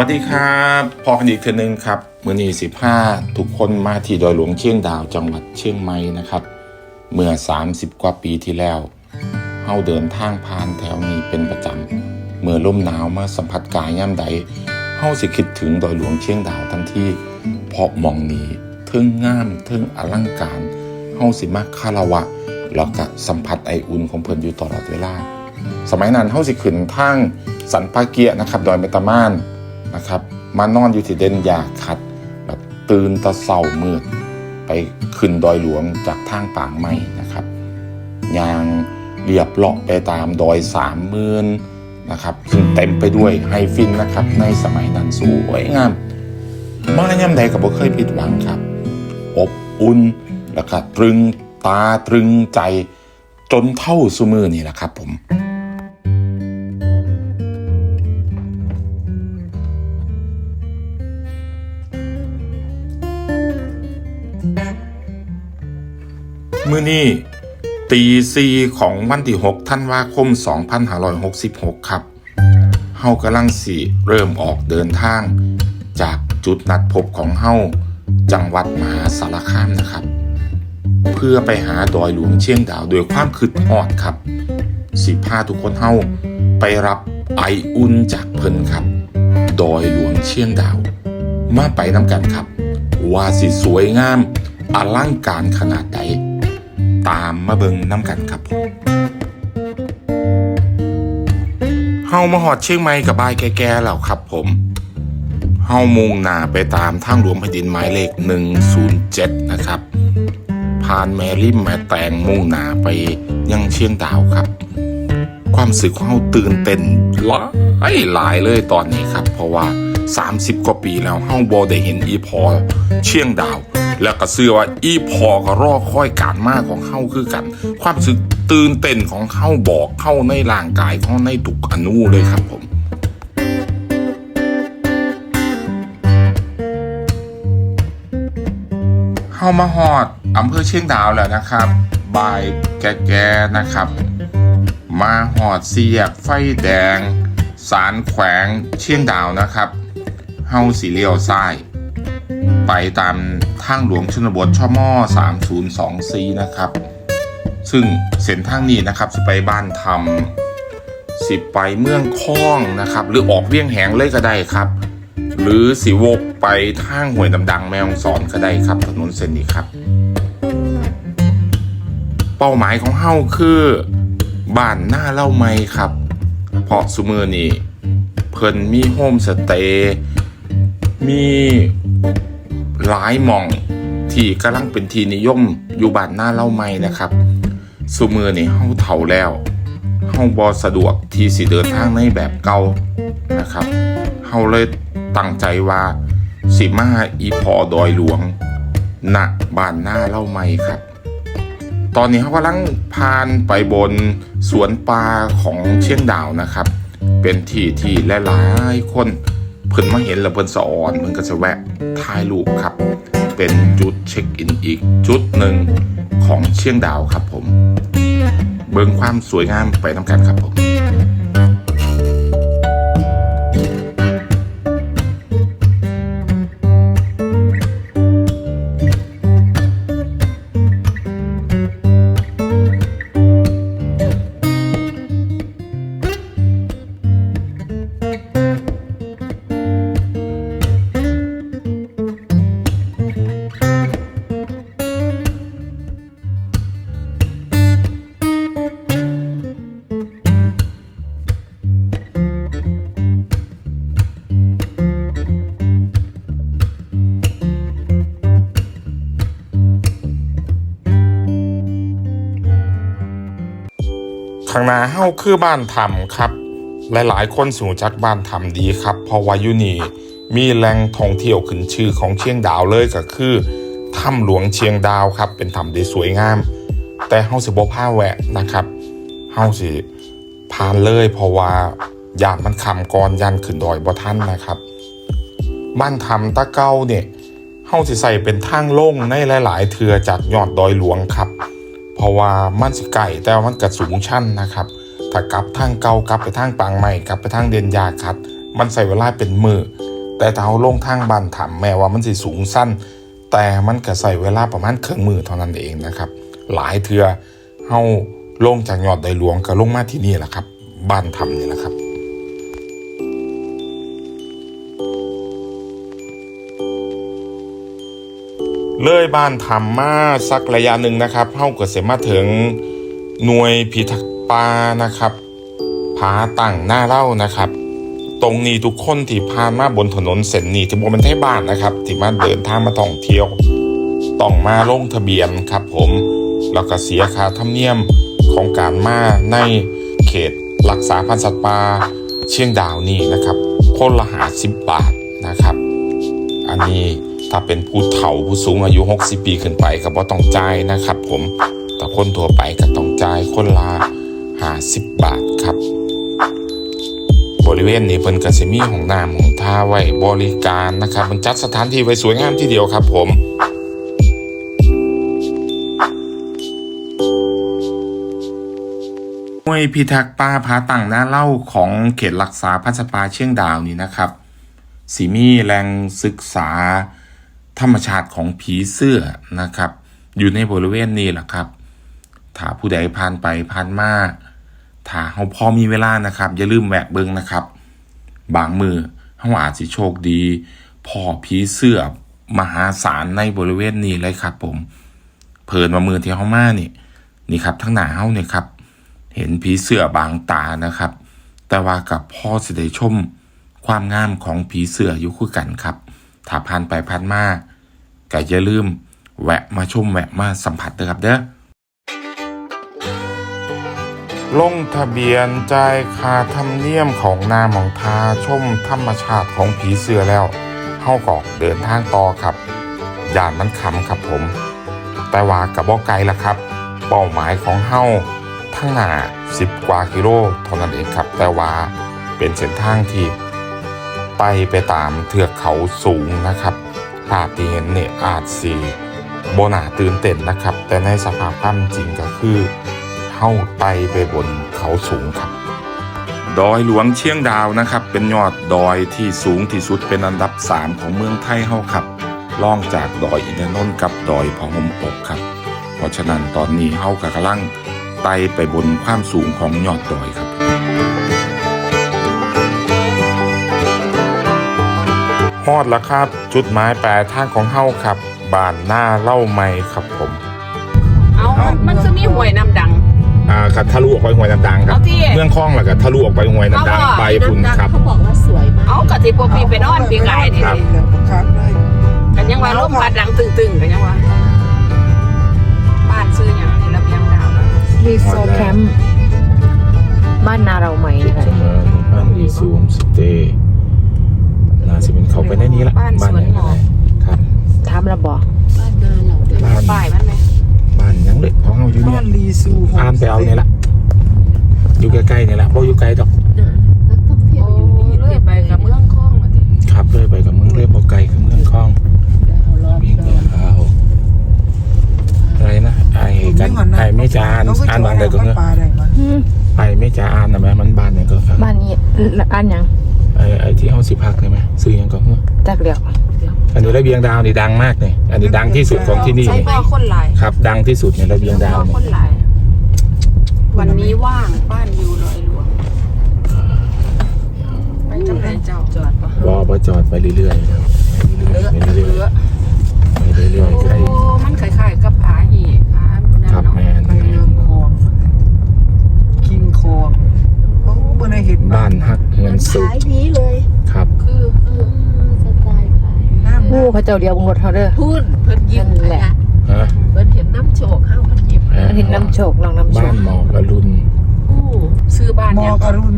วัสดีครับพอกันอีกทีนึงครับมือนีสิบห้าทุกคนมาที่ดอยหลวงเชียงดาวจังหวัดเชียงใหม่นะครับ เมื่อ 30 กว่าปีที่แล้วเฮาเดินทางผ่านแถวนี้เป็นประจำเมื่อลมหนาวมาสัมผัสกายย่ำใดเฮาสิคิดถึงดอยหลวงเชียงดาวทันทีเพราะมองนี้เทึงงามเทึงอลังการเฮาสิมาคารวะแล้วก็สัมผัสไออุ่นของเพิ่นอยู่ตลอดเวลาสมัยนั้นเฮาสิขึ้นทางสันปาเกียนะครับดอยเมตามาน นะครับ มานอนอยู่ที่เดนยาคัดแบบตื่นตะเศร้ามืด ไปขึ้นดอยหลวงจากทางปางไม้นะครับยางเรียบเลาะไปตามดอยสามหมื่นนะครับซึ่งเต็มไปด้วยไฮฟินนะครับ ในสมัยนั้นสวยงาม มาย่ำใดกับบ่เคยผิดหวังครับ อบอุ่นแล้วก็ตรึงตาตรึงใจจนเท่าสุมือนี่แหละครับผม มื้อนี้ตีซีของวันที่6ธันวาคม 2566 ครับ เฮากำลังสิเริ่มออกเดินทาง จากจุดนัดพบของเฮาจังหวัดมหาสารคามนะครับ เพื่อไปหาดอยหลวงเชียงดาวด้วยความคึดฮอดครับ สิพาทุกคนเฮาไปรับไออุ่นจากเพิ่นครับ ดอยหลวงเชียงดาว มาไปน้ำกันครับ ว่าสิสวยงามอลังการขนาดใด ตามมาเบิงน้ำกันครับผมเฮามาหอดเชียงใหม่กับบายแก่ๆแล้วครับผมเฮามุ่งหน้าไปตามทางหลวงแผ่นดินหมายเลข 107 นะครับ ผ่านแมริมแม่แตงมุ่งหน้าไปยังเชียงดาวครับ ความสึกของเฮาตื่นเต้นหลายหลายเลยตอนนี้ครับ เพราะว่า 30 กว่าปีแล้วเฮาบ่ได้เห็นอีพอเชียงดาว แล้วก็เชื่อว่าอีพอก็รอคอยการมาของเฮาคือกัน ความรู้สึกตื่นเต้นของเฮาบอกเข้าในร่างกายของในทุกอนูเลยครับผมเข้ามาหอดอำเภอเชียงดาวแล้วนะครับบายแก่ๆนะครับ มาหอดเสียกไฟแดง สารแขวงเชียงดาวนะครับเฮาสีเลียวซ้าย ไปตาม ทางหลวงชนบทช่อม3024นะครับ ซึ่งเส้นทางนี้นะครับสิไปบ้านทำสิไปเมืองคล้องนะครับ หรือออกเวียงแหงเลยก็ได้ครับ หรือสิวกไปทางห้วยดำดังแม่ฮองสอนก็ได้ครับ ถนนเส้นนี้ครับ เป้าหมายของเฮาคือบ้านหน้าเล่าไม่ครับ เพราะสุมือนี่เพิ่นมีโฮมสเตย์มี หลายหม่องที่กำลังเป็นทีนิยมอยู่บ้านหน้าเล่าไม่นะครับสุมือนี่เฮาเฒ่าแล้วเฮาบ่สะดวกที่สิเดินทางในแบบเก่านะครับเฮาเลยตั้งใจว่าสิมาอีพอดอยหลวงณบ้านหน้าเล่าไม่ครับตอนนี้เขากำลังพานไปบนสวนปลาของเชียงดาวนะครับ เป็นที่ที่หลายๆคน เพิ่นมาเห็นแล้วเพิ่นสะออนเพิ่นก็จะแวะถ่ายรูปครับ เป็นจุดเช็คอินอีกจุดหนึ่งของเชียงดาวครับผม เบิ่งความสวยงามไปน้ำกันครับผม ข้างหน้าเฮาคือบ้านถ้ำครับ หลายๆ คนสูจักบ้านถ้ำดีครับ เพราะว่าอยู่นี่มีแหล่งท่องเที่ยวขึ้นชื่อของเชียงดาวเลยก็คือถ้ำหลวงเชียงดาวครับ เป็นถ้ำที่สวยงาม แต่เฮาสิบ่พาแวะนะครับเฮาสิผ่านเลยเพราะว่าย่านมันคำก่อนยันขึ้นดอยบ่ทันนะครับ บ้านถ้ำตะเก้าเนี่ยเฮาสิใส่เป็นทางลงในหลาย ๆ เทือจากยอดดอยหลวงครับ เพราะว่ามันสิไก่แต่ว่ามันกระสูงชันนะครับ ถ้ากลับทางเก่ากลับไปทางปางใหม่กลับไปทางเดียนยาคัด มันใส่เวลาเป็นมือแต่ถ้าเราลงทางบ้านถ้ำแม้ว่ามันสิสูงสั้น แต่มันก็ใส่เวลาประมาณเครื่องมือเท่านั้นเองนะครับ หลายเทือเฮาลงจากยอดไดหลวงก็ลงมาที่นี่แหละครับบ้านทำนี่แหละครับ เลยบ้านทำมาสักระยะหนึ่งนะครับเฮาก็เสมาถึงหน่วยพิทักษ์ป่านะครับผาตั้งหน้าเล่านะครับ ตรงนี้ทุกคนที่ผ่านมาบนถนนเส้นนี้ที่บนเป็นไทยบ้านนะครับที่มาเดินทางมาท่องเที่ยวต้องมาลงทะเบียนครับผมแล้วก็เสียค่าธรรมเนียมของการมาในเขตรักษาพันธุ์สัตว์ป่าเชียงดาวนี่นะครับคนละหาสิบบาทนะครับ อันนี้ ถ้าเป็นผู้เฒ่าผู้สูงอายุ 60 ปีขึ้นไปก็บ่ต้องจ่ายนะครับ ผมแต่คนทั่วไปก็ต้องจ่ายคนละ50 บาทครับ บริเวณนี้เพิ่นก็สิมีห้องน้ำห้องท่าไว้บริการนะครับมันจัดสถานที่ไว้สวยงามทีเดียวครับ ผมหน่วยพิทักษ์ป่าผาตั้งหน้าเล่าของเขตรักษาพันธุ์ป่าเชียงดาวนี่นะครับสีมีแรงศึกษา ธรรมชาติของผีเสื้อนะครับ อยู่ในบริเวณนี้แหละครับ ถ้าผู้ใดผ่านไปผ่านมาถ้าเขาพอมีเวลานะครับ อย่าลืมแวะเบิ้งนะครับ บางมือเขาอาจสิโชคดีพอผีเสื้อมหาศาลในบริเวณนี้เลยครับ ผมเพลินมามือที่เขามานี่นี่ครับทั้งหนาเขาเนี่ยครับ เห็นผีเสื้อบางตานะครับ แต่ว่ากับพ่อสิได้ชม ความงามของผีเสื้ออยู่คู่กันครับ ถ้าผ่านไปผ่านมา ก็อย่าลืม แวะมาชมแวะมาสัมผัสเด้อครับเด้อลงทะเบียนจ่ายค่าธรรมเนียมของนาหมองทาชมธรรมชาติของผีเสือแล้วเฮาก็เดินทางต่อครับย่านมันคำครับผม แต่ว่ากับบ่ไกลละครับ เป้าหมายของเฮาทั้งหน้า10 กว่ากิโลเท่านั้นเองครับ แต่ว่าเป็นเส้นทางที่ไปไปตามเทือกเขาสูงนะครับ ภาพที่เห็นเนี่ยอาจสีโบนาตื่นเต้นนะครับ แต่ในสภาพความจริงก็คือเข้าไปไปบนเขาสูงครับ ดอยหลวงเชียงดาวนะครับ เป็นยอดดอยที่สูงที่สุดเป็นอันดับ 3 ของเมืองไทยเฮาครับรองจากดอยอินทนนท์กับดอยพะหมปกครับ เพราะฉะนั้นตอนนี้เฮากะกำลังไต่ไปบนความสูงของยอดดอยครับ ฮอดแล้วครับ จุดหมายปลายทางของเฮาครับบ้านหน้าเล่าไม่ครับผม เอา มันคือมีหวยน้ำดัง อ่าครับทะลุออกไปห้วยน้ำดังครับเอาที่ เมืองคลองแหละครับทะลุออกไปห้วยน้ำดังเอาบ่ไปพุ่นครับ เขาบอกว่าสวยมากเอากะทิพวกพี่ไปนอนพี่กายนี่ครับดิเรื่องประคับเลยกันยังว่าลมพัดดังตึงๆกันยังว่าบ้านซื้ออย่างนี้ระเบียงดาวแล้วรีสอร์ทแคมป์บ้านนาเราไหมค่ะเสมอบ้านรีซูมสเตย์น่า สิเป็นเขาไปในนี้ละบ้านสวนหมอกครับทำระบอกบ้านนาเราด้วยบ้านป้ายมันไหมบ้านยังเล็กของเฮาอยู่เนี่บ้ายนรีซูโฮมอ่านไปเอาเนี่ยละอยู่ใกล้ๆเนี่ยละบ่อยู่ไกลดอกนักท่องเที่ยวโอ้อยู่นี่เลื่อยไปกับเมืองคลองมาดิครับเลยไปกับเมืองเรียบบ่ไกลกับเมืองคลองดาวรอบวิ่งดาวเอาอะไรนะไอ้กันไอ้ไม่จาอ่านอ่านบางใดก็เงอะปลาได้มาไอ้ไม่จาอ่านนะแม่มันบ้านเนี่ยก็ครับบ้านนี้อันหยัง ไอ้ไอ้ที่เฮาสิพักเลยไหมซื้อหยังก็เงอะจักเดียวอันนี้ระเบียงดาวนี่ดังมากเลยอันนี้ดังที่สุดของที่นี่ใช่นี่พ่อคนหลายครับ ดังที่สุดในระเบียงดาวพ่อเนี่ย คนหลายวันนี้ว่างบ้านอยู่ลอยหลวงไปจังไรเจ้าจอดปะวอบจอดไปเรื่อยๆครับเลอะไปเรื่อยเลอะๆไปเรื่อยๆไกลโอ้มันคล้ายๆกับผาหีผานั่นครับเนาะแม่น ไปเรื่องคองคิงคองโอ้ เมื่อไหร่เห็นบ้านฮักเงินสุดขายนี้เลย ครับ คือเออสไตล์ขายน้ำงูเขาเจ้าเดียวบงรถเขาเด้อพุ่นเพิ่นยิ้มนั่นแหละฮะเพิ่นเห็นน้ำโชกเข้าเพิ่นยิ้มอันนี้น้ำโชคน้องน้ำโชบ้าคนหมอกอรุณอู้ซื้อบ้านมอยังกอรุณ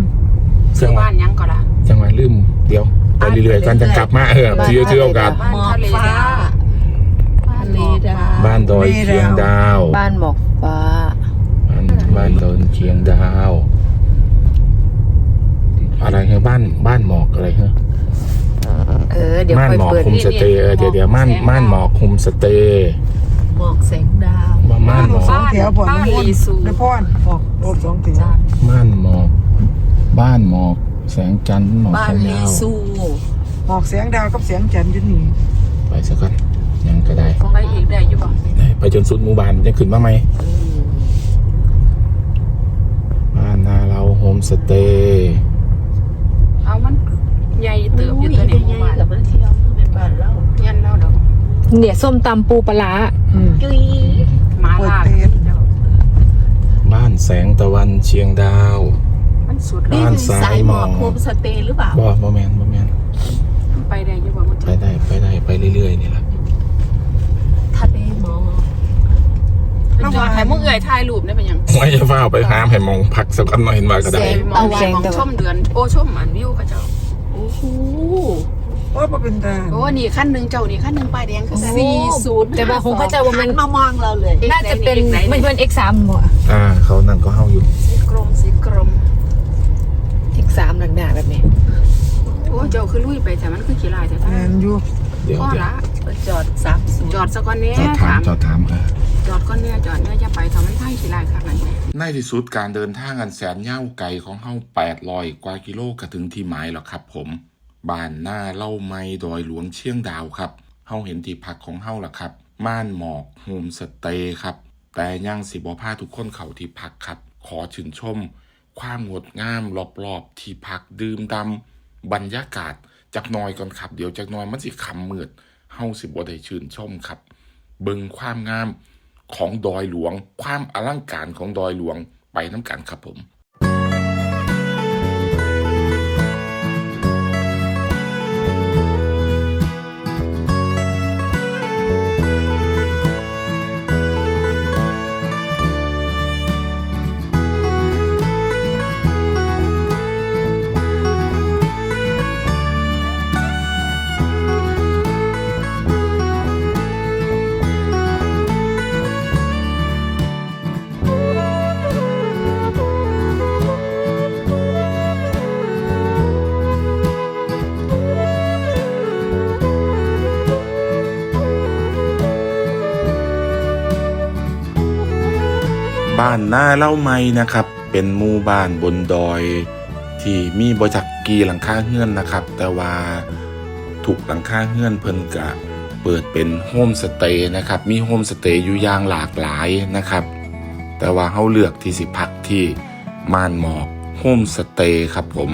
ซื้อบ้านยังก็ละจังหวัดลืมเดี๋ยวไปเรื่อยๆกันจะกลับมาเออที่ที่โอกาสบ้านหมอกทะเลฟ้าดาวบ้านทะเลดาวบ้านดอยเคียงดาว บ้านหมอกฟ้าบ้านบ้านดอยเคียงดาว อะไรเหรอบ้านบ้านหมอกอะไรเหรอเออเดี๋ยวม่านค่อยหมอกเปิดคุมสเตย์เออเดี๋ยวเดี๋ยวม่านม่านหมอกคุมสเตย์หมอกแสงดาวว่าม่านหมอกสองแถวบ่อนบ้านน้ำมนลีต์ซูได้พ่อนออกรถสองแถวม่านหมอก บ้านหมอก แสงจันทร์หมอกบ้าแสนงลีดาวซูหอกแสงดาวกับแสงจันทร์อยู่นี่ไปสักก่อนยังก็ได้ไปอีกได้อยู่บ่ได้ไปจนสุดหมู่บ้านจะขึ้นมาไหมบ้านนาเราโฮมสเตย์ เอามันใหญ่เติบอยู่ตัวนี้หมู่บ้านกับมาเที่ยวเป็นบ้านเรายันแล้วดอกเนี่ยส้มตำปูปลาร้าอืมจุยหมาลากเจ้าบ้านแสงตะวันเชียงดาว มันสุดนี่แล้วบ้านคือซ้ายสายหมอกมองโฮมสเตย์หรือเปล่าบ่บ่แมนบ่แมนไปได้อยู่บ่มันไปได้ไปได้ไปเรื่อยๆนี่แหละ ทะเลหมอก จ อดถ่ายมุกเอ่ยถ่ายรูปได้เป็นหยังไม่จะฟ้าไปหามให้มองพักสักก่อนหน่อยเห็นว่าก็ได้เซมองแสงมองชมเดือน โอ้ชมอันวิวเขาเจ้าโอ้โหโอ้ยบ่เป็นตาโอ้นี่ขั้นหนึ่งเจ้านี่ขั้นหนึ่งป้ายแดงคือกันสี่ศูนย์แต่ว่าของพระเจ้าว่ามันมามองเราเลย น่าจะเป็นมันเป็น X3 บ่อ่าเขานั่นก็เฮาอยู่สีกรมสีกรม X3 หนักๆแบบนี้โอ้เจ้าคือลุยไปแต่มันคือขี้ลายแต่แมท่านนอยู่เดี๋ยวพ่อเดี๋ยวละจอดสามศูนย์จอดสักก้อนเนี้ยจอดถามถามจอดถามเออจอดก้อนเนี้ยจอดเนี้ยจะไปทำมันไพ่ขี้ลายขนาดไหนในที่สุดการเดินทางอันแสนยาวไกลของเฮา800กว่ากิโลก็ถึงที่หมายแล้วครับผมบ้านหน้าเล่าไม้ดอยหลวงเชียงดาวครับเฮาเห็นที่พักของเฮาแล้วครับ ม่านหมอกโฮมสเตย์ครับ แต่ยังสิบ่พาทุกคนเข้าที่พักครับ ขอชื่นชม ความงดงามรอบๆที่พักดื่มดำบรรยากาศ จักน้อยก่อนครับ เดี๋ยวจักน้อยมันสิคำมืดเฮาสิบ่ได้ชื่นชมครับ เบิ่งความงามของดอยหลวง ความอลังการของดอยหลวงไปน้ำกันครับผม บ้านหน้าเล่าไม้นะครับ เป็นหมู่บ้านบนดอย ที่มีบจักกีหลังคาเฮือนนะครับ แต่ว่าถูกหลังคาเฮือนเพิ่นกะเปิดเป็นโฮมสเตย์นะครับ มีโฮมสเตย์อยู่อย่างหลากหลายนะครับ แต่ว่าเฮาเลือกที่สิพักที่ม่านหมอกโฮมสเตย์ครับผม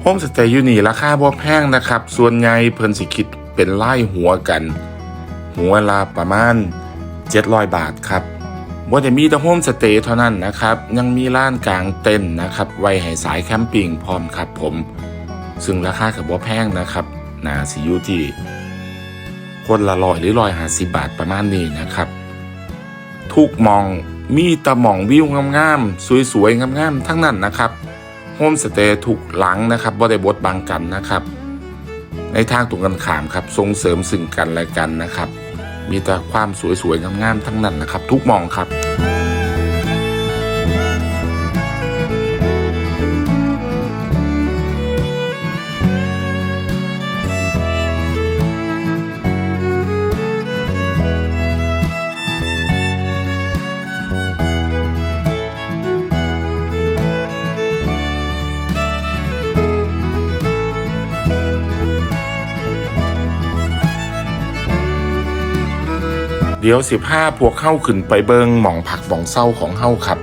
โฮมสเตย์อยู่นี่ราคาบ่แพงนะครับ ส่วนใหญ่เพิ่นสิคิดเป็นไล่หัวกัน หัวละประมาณ 700 บาทครับ บ่ได้มีแต่โฮมสเตย์เท่านั้นนะครับ ยังมีร้านกลางเต็นท์นะครับ ไว้ให้สายแคมปิ้งพร้อมครับผม ซึ่งราคากับบ่แพงนะครับนาสิอยู่ที่คนละร้อยหรือร้อยห้าสิบบาทประมาณนี้นะครับ ทุกมองมีตะหม่องวิวงามๆสวยๆงามๆทั้งนั้นนะครับโฮมสเตย์ทุกหลังนะครับบ่ได้บดบังกันนะครับ ในทางตรงกันข้ามครับส่งเสริมซึ่งกันและกันนะครับ มีแต่ความสวยๆงามๆทั้งนั้นนะครับ ทุกมองครับ ดี๋ยวสิบห้าพวกเข้าขึ้นไปเบิงหม่องผักหม่องเศร้าของเฮ้าครับ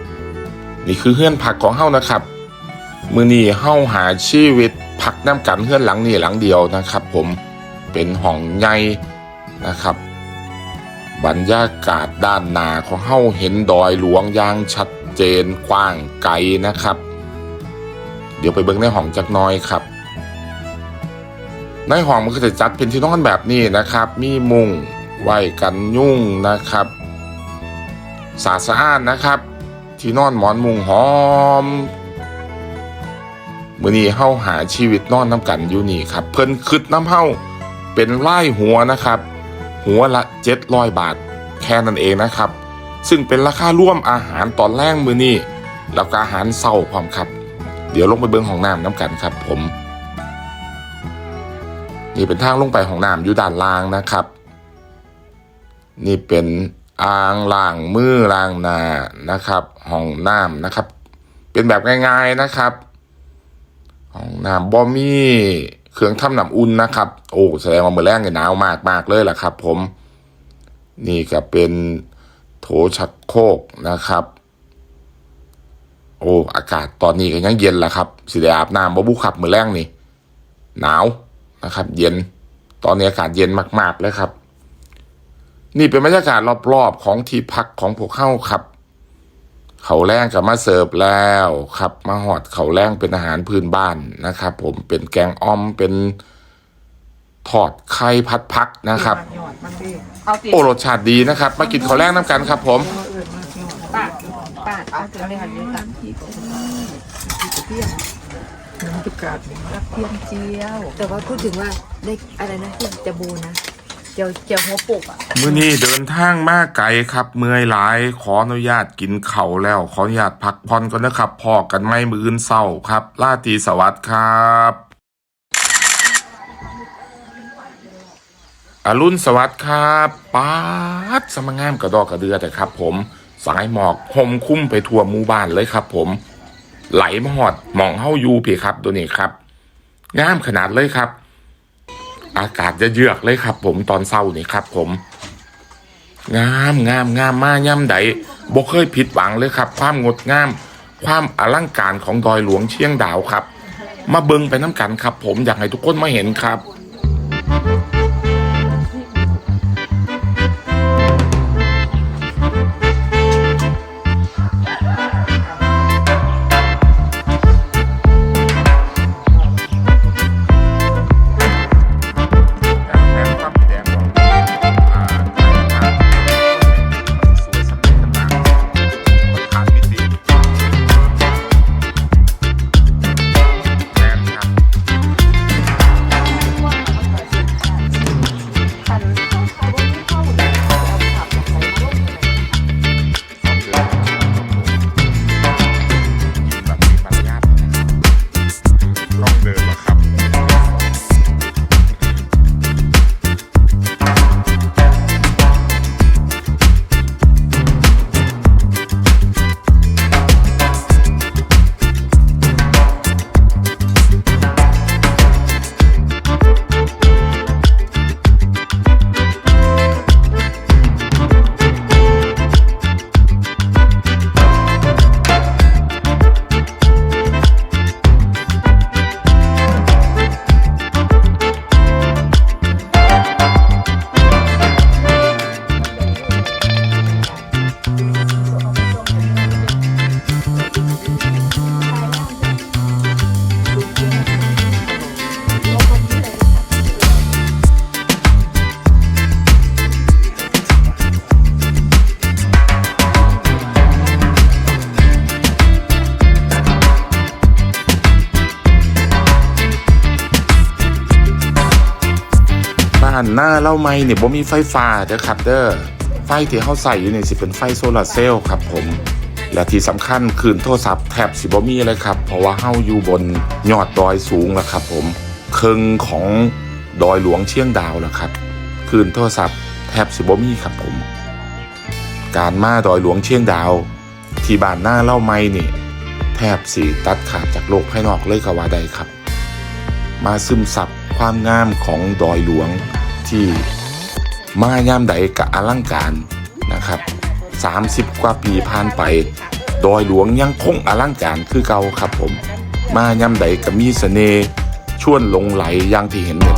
นี่คือเฮือนผักของเฮ้านะครับ มือนี้เฮ้าหาชีวิตผักน้ำกันเฮือนหลังนี้หลังเดียวนะครับ ผมเป็นห้องใหญ่นะครับ บรรยากาศด้านหน้าของเฮ้าเห็นดอยหลวงอย่างชัดเจนกว้างไกลนะครับ เดี๋ยวไปเบิ่งในห้องจักน้อยครับ ในห้องมันก็จะจัดเป็นที่นอนแบบนี้นะครับ มีมุง ไว้กันยุ่งนะครับสะอาดสะอ้านนะครับ ที่นอนหมอนมุงหอมมื้อนี้เฮาหาชีวิตนอนน้ำกันอยู่นี่ครับ เพิ่นคึดน้ำเฮาเป็นไล่หัวนะครับ หัวละ700บาท แค่นั้นเองนะครับ ซึ่งเป็นราคาร่วมอาหารตอนแรกมือนี้แล้วก็อาหารเศร้าพร้อมครับ เดี๋ยวลงไปเบิ่งห้องน้ำน้ำกันครับผม นี่เป็นทางลงไปของน้ำอยู่ด้านล่างนะครับ นี่เป็นอ่างล้างมือล้างนานะครับ ห้องน้ำนะครับ เป็นแบบง่ายๆนะครับ ห้องน้ำบ่มีเครื่องทำน้ำอุ่นนะครับ โอ้แสดงว่ามือแรงเนี่ยหนาวมากมากเลยแหละครับ ผม นี่ก็เป็นโถชักโครกนะครับ โอ้อากาศตอนนี้ก็ยังเย็นแหละครับสิได้อาบน้ำบ่บุขับมือแรงนี่หนาวนะครับ เย็นตอนนี้อากาศเย็นมาก ๆ เลยครับ นี่เป็นบรรยากาศรอบๆของที่พักของพวกเข้าครับ เขาแรงกับมาเสิร์ฟแล้วครับ มาหอดเขาแรงเป็นอาหารพื้นบ้านนะครับ ผมเป็นแกงอ้อมเป็นทอดไข่พัดพักนะครับหยอดมันดีเอาสิโอ้รสชาติดีนะครับ มากินข้าวแรงน้ำกันครับ ผมมาเอิญมาหยอดป้าป้าเอาเกลือเลยค่ะนี่ค่ะน้ำตุกาดกระเทียมเจียว แต่ว่าพูดถึงว่าได้อะไรนะที่จะบูนะเจียวเจียวหัวปุกอะมื้อนี้เดินทางมาไกลครับ เมื่อยหลายขออนุญาตกินเข้าแล้ว ขออนุญาตพักผ่อนก่อนนะครับพอกันไม่มืออื่นเศร้าครับลาตรีสวัสดิ์ครับอรุณสวัสดิ์ครับป๊าดสมงามกระดอกกระเดือแต่ครับ ผมสายหมอกห่มคุ้มไปทั่วหมู่บ้านเลยครับ ผม ไหลมาหอดหมองเฮาอยู่พี่ครับตัวนี้ครับงามขนาดเลยครับ อากาศจะเยือกเลยครับ ผมตอนเศร้านี่ครับ ผม งามงามงามมาย่ำใดบ่เคยผิดหวังเลยครับ ความงดงาม ความอลังการของดอยหลวงเชียงดาวครับ มาเบิงไปน้ำกันครับ ผมอยากให้ทุกคนมาเห็นครับ หน้าเล่าไม่เนี่ยบ่มีไฟฟ้าเด้อครับเด้อไฟที่เขาใส่อยู่นี่สิเป็นไฟโซลาร์เซลล์ครับผมและที่สำคัญคืนโทรศัพท์แทบสิบ่มีเลยครับ เพราะว่าเฮาอยู่บนยอดดอยสูงแล้วครับผมเคิงของดอยหลวงเชียงดาวแล้วครับคืนโทรศัพท์แทบสิบ่มีครับผม การมาดอยหลวงเชียงดาว ที่บ้านหน้าเล่าไม่นี่แทบสิตัดขาดจากโลกภายนอกเลยก็ว่าได้ครับ มาซึมซับความงามของดอยหลวง ที่มาย่ามใดกับอลังการนะครับ 30 กว่าปีผ่านไป ดอยหลวงยังคงอลังการคือเก่าครับผม มาย่ำใดกับมีเสน่ห์ชวนหลงไหลอย่างที่เห็นเนี่ย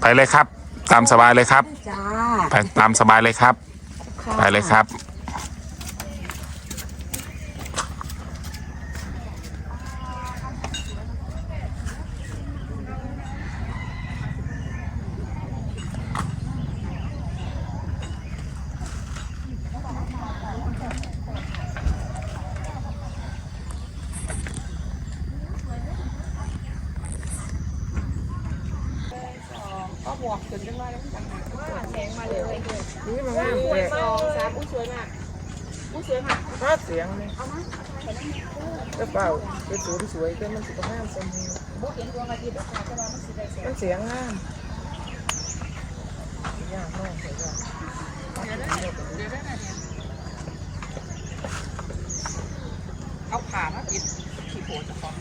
ไปเลยครับ ตามสบายเลยครับจ้าไปตามสบายเลยครับ ไปเลยครับ ก็บวกขึ้นกันมาแล้วมันจะหาแสงมาเลย นี่มันงาม สว แต่ ยสองสามอุ้ยสวยมากอุ้ยสวยมาก ภาพเสียงนี่ก็เปล่าเป็นศูนย์สวยก็มันสุขภาพสมบูรณ์มันเสียงงาม ยากมากเลยจ้ะเอาขามาติดขี่โผล่จะของ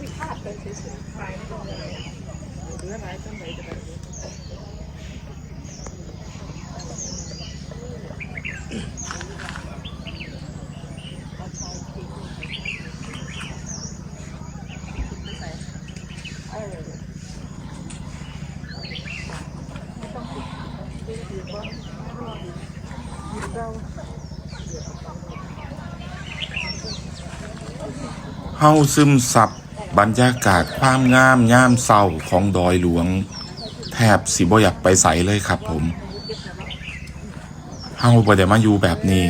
มีภาพเป็นสวยๆไปไม่ต้องเลยเหลือหลายจังไรจะได้เฮาซึมซับบรรยากาศความงามย่ามเศร้าของดอยหลวง แทบสิบ่อยากไปใสเลยครับผมเฮาบ่ได้มาอยู่แบบนี้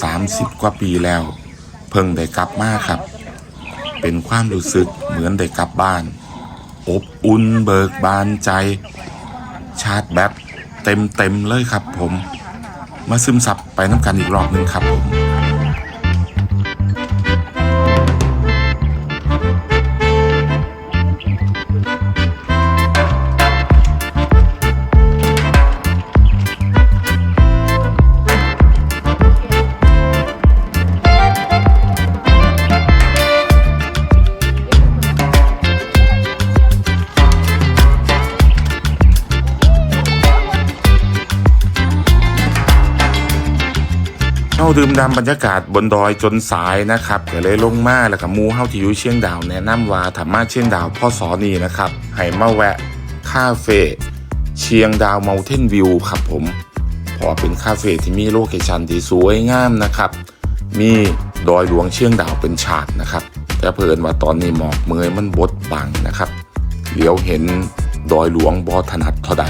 30 กว่าปีแล้ว เพิ่งได้กลับมาครับ เป็นความรู้สึกเหมือนได้กลับบ้าน อบอุ่นเบิกบานใจ ชาร์จแบตเต็มเต็มเลยครับผม มาซึมซับไปน้ำกันอีกรอบหนึงครับผม ดื่มดำบรรยากาศบนดอยจนสายนะครับก็เลยลงมาแล้วก็หมูเฮาที่อยู่เชียงดาวแนะนำว่าถ้ามาเชียงดาวพ่อสอนี่นะครับให้มาแวะคาเฟ่เชียงดาวเม t เทนวิวครับผมเพอเป็นคาเฟ่ที่มีโลเคชันที่สวยงามนะครับ มีดอยหลวงเชียงดาวเป็นฉากนะครับ แต่เพิ่นว่าตอนนี้หมอกเมยมันบดบังนะครับ เหลียวเห็นดอยหลวงบอถนัดเท่าใด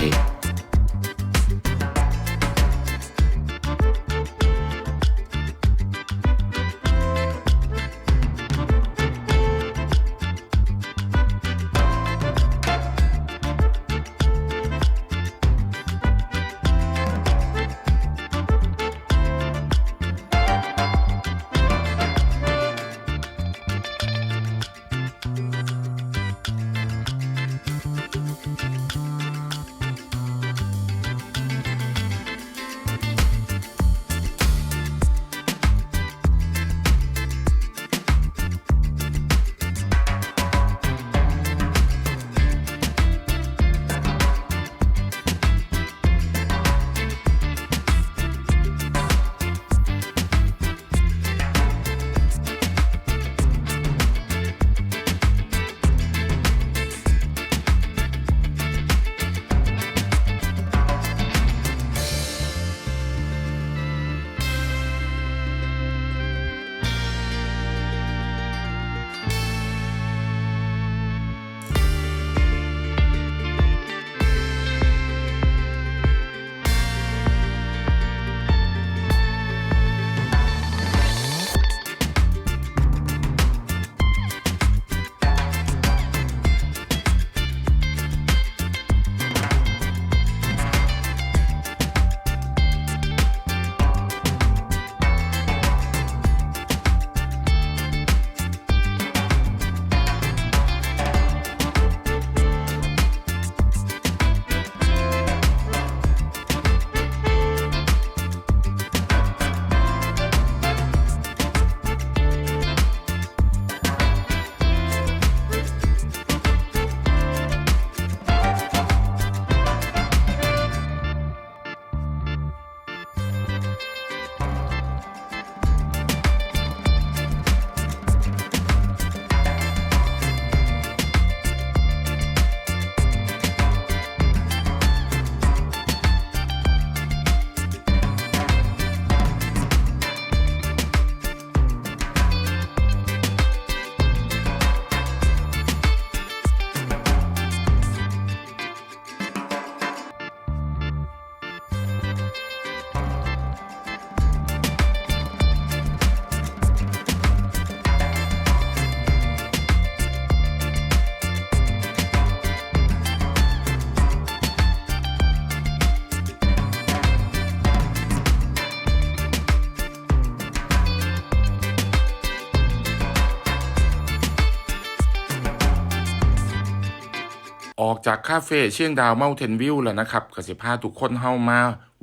ออกจากคาเฟ่เชียงดาวเมาเทนวิวแล้วนะครับกสิพาทุกคนเข้ามา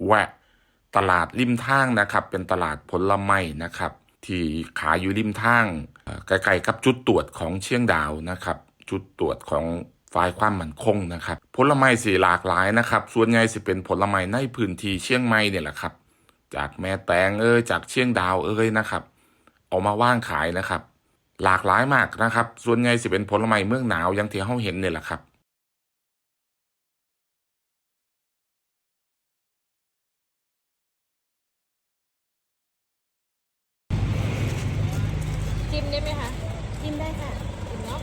แวะตลาดริมทางนะครับ เป็นตลาดผลไม้นะครับ ที่ขายอยู่ริมทางเอ่อใกล้ๆกับจุดตรวจของเชียงดาวนะครับ จุดตรวจของฝ่ายความมั่นคงนะครับ ผลไม้สีหลากหลายนะครับ ส่วนใหญ่สิเป็นผลไม้ในพื้นที่เชียงใหม่เนี่ยแหละครับ จากแม่แตงเอ้ยจากเชียงดาวเอ้ยนะครับ เอามาว่างขายนะครับ หลากหลายมากนะครับ ส่วนใหญ่สิเป็นผลไม้เมืองหนาวอยังที่เฮาเห็นเนี่ยแหละครับ จิ้มได้ไหมคะ กินได้ค่ะ จิ้มเนาะ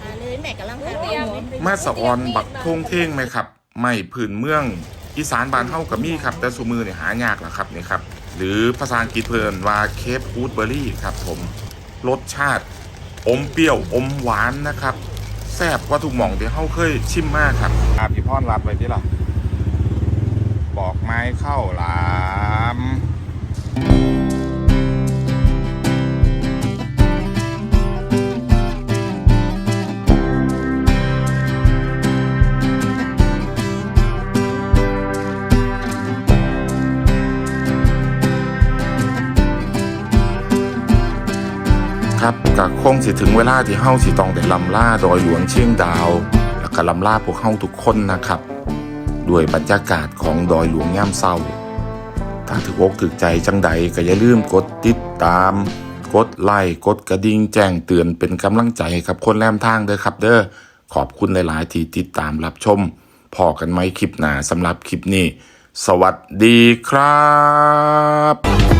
หาเลย แม่กำลังหาเตรียมมาสะออนบักทงเท่งไหมครับไม่พื้นเมืองอีสานบานเฮากับมีครับ แต่สุมือเนี่ยหายากแหละครับนี่ครับ หรือภาษาอังกฤษเพิ่นว่าเคปฟูดเบอร์รี่ครับผมรสชาติ อมเปรี้ยวอมหวานนะครับแซ่บกว่าทุกหม่องที่เฮาเคยชิมมากครับอาพี่พรรับไว้ที่ล่ะบอกไม้เข้าหลาม สิถึงเวลาที่เฮาสิต้องได้ลำล่าดอยหลวงเชียงดาว แล้วก็ลำล่าพวกเฮาทุกคนนะครับ ด้วยบรรยากาศของดอยหลวงย่ามเศร้า ถ้าถึกอกถึกใจจังใดก็อย่าลืมกดติดตาม กดไลค์กดกระดิ่งแจ้งเตือนเป็นกำลังใจให้กับคนแลมทางเด้อครับ เด้อขอบคุณหลายๆ ที่ติดตามรับชมพอกันไหมคลิปหน้าสำหรับคลิปนี้ สวัสดีครับ